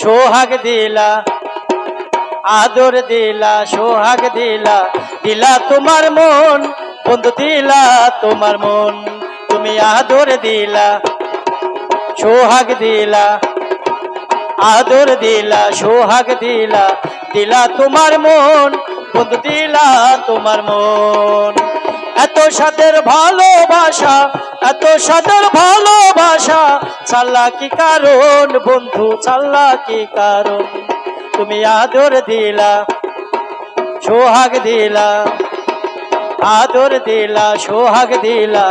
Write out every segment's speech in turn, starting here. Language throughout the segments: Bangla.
সোহাগ দিলা, আদর দিলা, সোহাগ দিলা দিলা তোমার মন, বন্ধু দিলা তোমার মন, তুমি আদর দিলা, সোহাগ দিলা, আদর দিলা, সোহাগ দিলা দিলা তোমার মন, বন্ধু দিলা তোমার মন। এত সাদের ভালোবাসা, এত সাদের ভালোবাসা চাল্লা কি কারণ, বন্ধু চাল্লা কি কারণ? তুমি আদর দিলা, সোহাগ দিলা, আদর দিলা, সোহাগ দিলা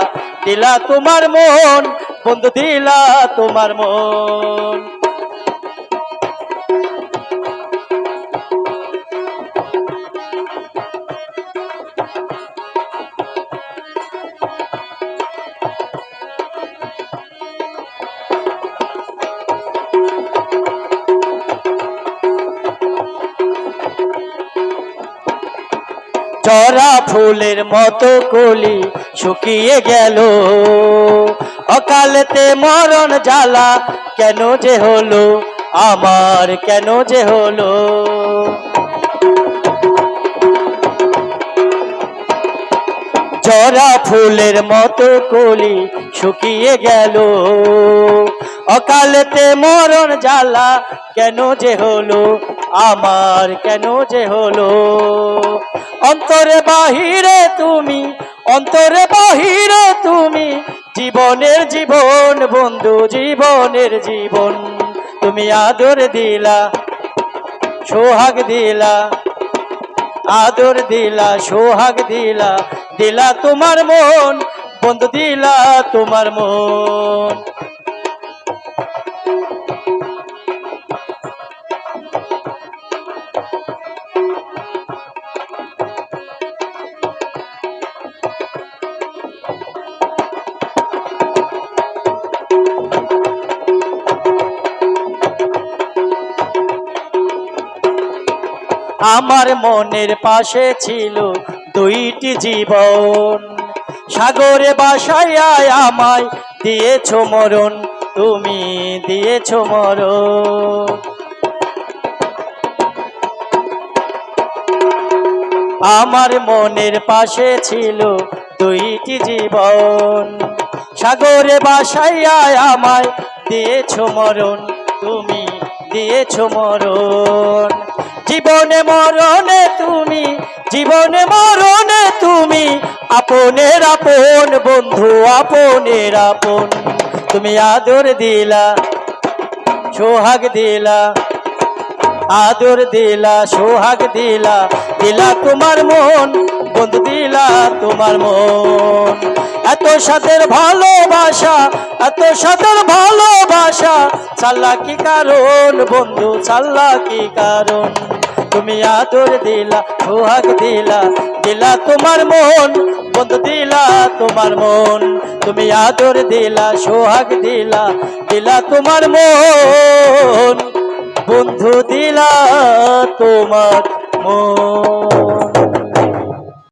দিলা তোমার মন, বন্ধু, দিলা তোমার মন। চরা ফুলের মতো কলি শুকিয়ে গেল। অকালেতে মরণ জ্বালা কেন যে হলো? আমার কেন যে হলো? জরা ফুলের মতো কলি শুকিয়ে গেল। অকালেতে মরণ জ্বালা কেন যে হলো? আমার কেন যে হলো? অন্তরে বাহিরে তুমি, অন্তরে বাহিরে তুমি, জীবনের জীবন, বন্ধু জীবনের জীবন, তুমি আদর দিলা, সোহাগ দিলা, আদর দিলা, সোহাগ দিলা দিলা তোমার মন, বন্ধু দিলা তোমার মন। আমার মনের পাশে ছিল দুইটি জীবন। সাগরে বাসায় আমায়, দিয়েছ মরণ, তুমি দিয়েছ মরণ। আমার মনের পাশে ছিল দুইটি জীবন। সাগরে বাসাইয়া আমায়, দিয়েছ মরণ, তুমি দিয়েছ মরণ। জীবনে মরণে তুমি, জীবনে মরণে তুমি, আপনের আপন বন্ধু, আপনের আপন। তুমি আদর দিলা, সোহাগ দিলা, আদর দিলা, সোহাগ দিলা দিলা তোমার মন, বন্ধু দিলা তোমার মন। এত সাথের ভালোবাসা, এত সাথের ভালোবাসা, চাল্লা কি কারণ বন্ধু, চাল্লা কি কারণ? তুমি আদর দিলা, সোহাগ দিলা দিলা তোমার মন, বন্ধু দিলা তোমার মন। তুমি আদর দিলা, সোহাগ দিলা দিলা তোমার মন। বন্ধু দিলা তোমার মন।